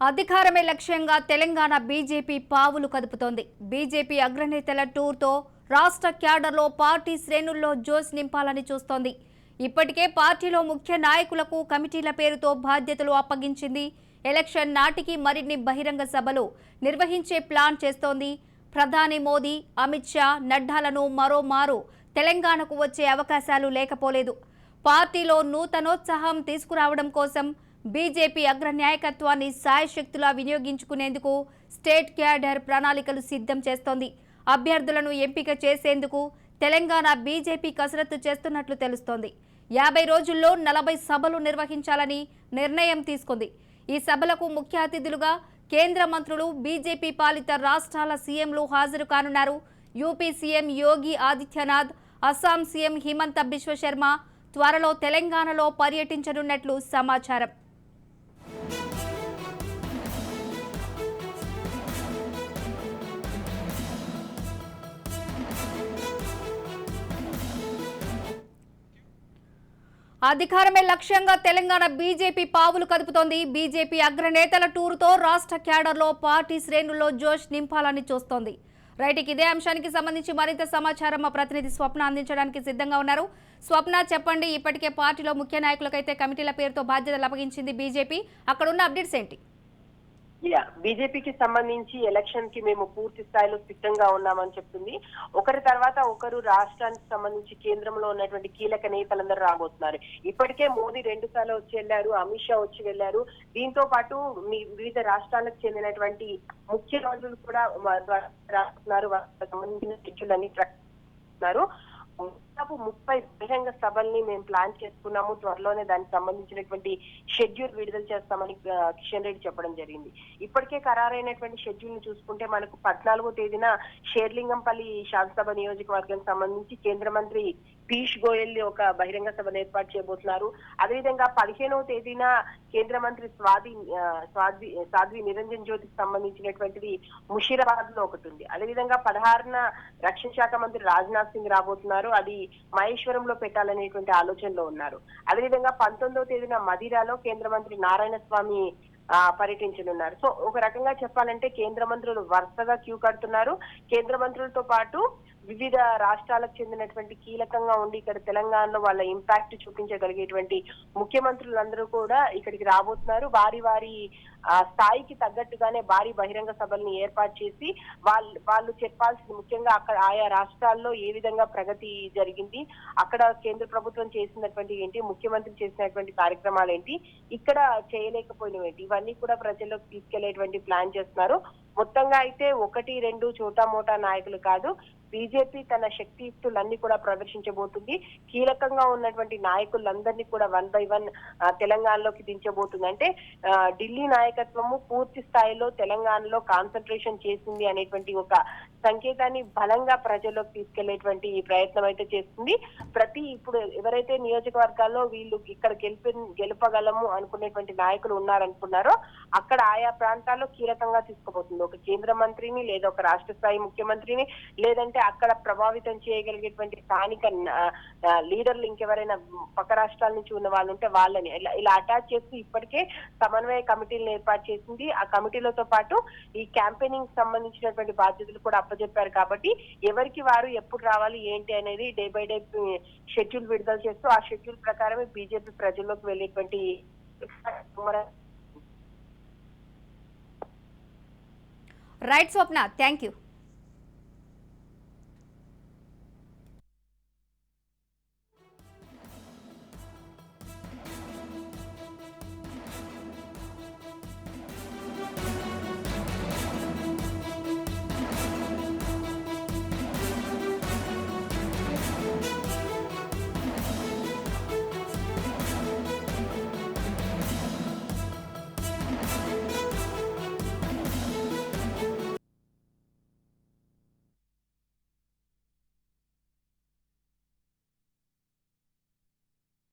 అధికారమే లక్ష్యంగా తెలంగాణ బీజేపీ పావులు కదుపుతోంది. బీజేపీ అగ్రనేతల టూర్తో రాష్ట్ర క్యాడర్లో పార్టీ శ్రేణుల్లో జోష్ నింపాలని చూస్తోంది. ఇప్పటికే పార్టీలో ముఖ్య నాయకులకు కమిటీల పేరుతో బాధ్యతలు అప్పగించింది. ఎలక్షన్ నాటికి మరిన్ని బహిరంగ సభలు నిర్వహించే ప్లాన్ చేస్తోంది. ప్రధాని మోదీ అమిత్ షా నడ్డాలను మరోమారు తెలంగాణకు వచ్చే అవకాశాలు లేకపోలేదు. పార్టీలో నూతనోత్సాహం తీసుకురావడం కోసం బీజేపీ అగ్ర నాయకత్వాన్ని సాయశక్తులా వినియోగించుకునేందుకు స్టేట్ క్యాడర్ ప్రణాళికలు సిద్ధం చేస్తోంది. అభ్యర్థులను ఎంపిక చేసేందుకు తెలంగాణ బీజేపీ కసరత్తు చేస్తున్నట్లు తెలుస్తోంది. యాభై రోజుల్లో నలభై సభలు నిర్వహించాలని నిర్ణయం తీసుకుంది. ఈ సభలకు ముఖ్య అతిథులుగా కేంద్ర మంత్రులు బీజేపీ పాలిత రాష్ట్రాల సీఎంలు హాజరు కానున్నారు. UP CM Yogi Adityanath Assam CM Himanta Biswa Sarma త్వరలో తెలంగాణలో పర్యటించనున్నట్లు సమాచారం. అధికారమే లక్ష్యంగా తెలంగాణ బీజేపీ పావులు కదుపుతోంది. బీజేపీ అగ్రనేతల టూరుతో రాష్ట్ర క్యాడర్లో పార్టీ శ్రేణుల్లో జోష్ నింపాలని చూస్తోంది. రైట్కి ఇదే అంశానికి సంబంధించి మరింత సమాచారం మా ప్రతినిధి స్వప్న అందించడానికి సిద్ధంగా ఉన్నారు. స్వప్న చెప్పండి ఇప్పటికే పార్టీలో ముఖ్య నాయకులకైతే కమిటీల పేరుతో బాధ్యతలు అప్పగించింది బీజేపీ. అక్కడున్న అప్డేట్స్ ఏంటి? బీజేపీకి సంబంధించి ఎలక్షన్కి మేము పూర్తి స్థాయిలో సిద్ధంగా ఉన్నామని చెప్తుంది. ఒకరి తర్వాత ఒకరు రాష్ట్రానికి సంబంధించి కేంద్రంలో ఉన్నటువంటి కీలక నేతలందరూ రాబోతున్నారు. ఇప్పటికే మోదీ రెండు సార్లు వచ్చి వెళ్ళారు అమిత్ షా వచ్చి వెళ్ళారు. దీంతో పాటు మీ వివిధ రాష్ట్రాలకు చెందినటువంటి ముఖ్య మంత్రులు కూడా రాస్తున్నారు సంబంధించిన షెడ్యూల్ అన్ని ప్రకటిస్తున్నారు దాదాపు ముప్పై బహిరంగ సభల్ని మేము ప్లాన్ చేసుకున్నాము. త్వరలోనే దానికి సంబంధించినటువంటి షెడ్యూల్ విడుదల చేస్తామని కిషన్ రెడ్డి చెప్పడం జరిగింది. ఇప్పటికే ఖరారైనటువంటి షెడ్యూల్ని చూసుకుంటే మనకు పద్నాలుగో తేదీన షేర్లింగంపల్లి శాసనసభ నియోజకవర్గానికి సంబంధించి కేంద్ర మంత్రి పీయూష్ గోయల్ ఒక బహిరంగ సభను ఏర్పాటు చేయబోతున్నారు. అదేవిధంగా పదిహేనవ తేదీన కేంద్ర మంత్రి స్వాధి స్వాధి సాధ్వి నిరంజన్ జ్యోతికి సంబంధించినటువంటిది ముషీరాబాద్లో ఒకటి ఉంది. అదేవిధంగా పదహారున రక్షణ శాఖ మంత్రి రాజ్నాథ్ సింగ్ రాబోతున్నారు. అది మహేశ్వరంలో పెట్టాలనేటువంటి ఆలోచనలో ఉన్నారు. అదేవిధంగా పంతొమ్మిదవ తేదీన మదిరాలో కేంద్ర మంత్రి నారాయణ స్వామి ఆ, పర్యటించనున్నారు. సో ఒక రకంగా చెప్పాలంటే కేంద్ర మంత్రులు వరుసగా క్యూ కడుతున్నారు. కేంద్ర మంత్రులతో పాటు వివిధ రాష్ట్రాలకు చెందినటువంటి కీలకంగా ఉండి ఇక్కడ తెలంగాణలో వాళ్ళ ఇంపాక్ట్ చూపించగలిగేటువంటి ముఖ్యమంత్రులందరూ కూడా ఇక్కడికి రాబోతున్నారు. వారి వారి ఆ, స్థాయికి తగ్గట్టుగానే భారీ బహిరంగ సభల్ని ఏర్పాటు చేసి వాళ్ళు వాళ్ళు చెప్పాల్సింది ముఖ్యంగా అక్కడ ఆయా రాష్ట్రాల్లో ఏ విధంగా ప్రగతి జరిగింది అక్కడ కేంద్ర ప్రభుత్వం చేసినటువంటి ఏంటి ముఖ్యమంత్రి చేసినటువంటి కార్యక్రమాలు ఏంటి ఇక్కడ చేయలేకపోయినవి ఏంటి ఇవన్నీ కూడా ప్రజల్లోకి తీసుకెళ్ళేటువంటి ప్లాన్ చేస్తున్నారు. మొత్తంగా అయితే ఒకటి రెండు చోటా మోటా నాయకులు కాదు బీజేపీ తన శక్తియుక్తులన్నీ కూడా ప్రదర్శించబోతుంది. కీలకంగా ఉన్నటువంటి నాయకులందరినీ కూడా వన్ బై వన్ తెలంగాణలోకి దించబోతుంది. అంటే ఢిల్లీ నాయకులు నాయకత్వము పూర్తి స్థాయిలో తెలంగాణలో కాన్సన్ట్రేషన్ చేసింది అనేటువంటి ఒక సంకేతాన్ని బలంగా ప్రజల్లోకి తీసుకెళ్ళేటువంటి ఈ ప్రయత్నం అయితే చేస్తుంది. ప్రతి ఇప్పుడు ఎవరైతే నియోజకవర్గాల్లో వీళ్ళు ఇక్కడ గెలిపి గెలపగలము అనుకునేటువంటి నాయకులు ఉన్నారనుకున్నారో అక్కడ ఆయా ప్రాంతాల్లో కీలకంగా తీసుకోబోతుంది. ఒక కేంద్ర మంత్రిని లేదా ఒక రాష్ట్ర స్థాయి ముఖ్యమంత్రిని లేదంటే అక్కడ ప్రభావితం చేయగలిగేటువంటి స్థానిక లీడర్లు ఇంకెవరైనా పక్క రాష్ట్రాల నుంచి ఉన్న వాళ్ళు ఉంటే వాళ్ళని ఇలా ఇలా అటాచ్ చేస్తూ ఇప్పటికే సమన్వయ కమిటీలు ఏర్పాటు చేసింది. ఆ కమిటీలతో పాటు ఈ క్యాంపెయినింగ్ సంబంధించినటువంటి బాధ్యతలు కూడా అప్పచెప్పారు కాబట్టి ఎవరికి వారు ఎప్పుడు రావాలి ఏంటి అనేది డే బై డే షెడ్యూల్ విడుదల చేస్తూ ఆ షెడ్యూల్ ప్రకారమే బీజేపీ ప్రజల్లోకి వెళ్ళేటువంటి రైట్ స్వప్న థ్యాంక్ యూ.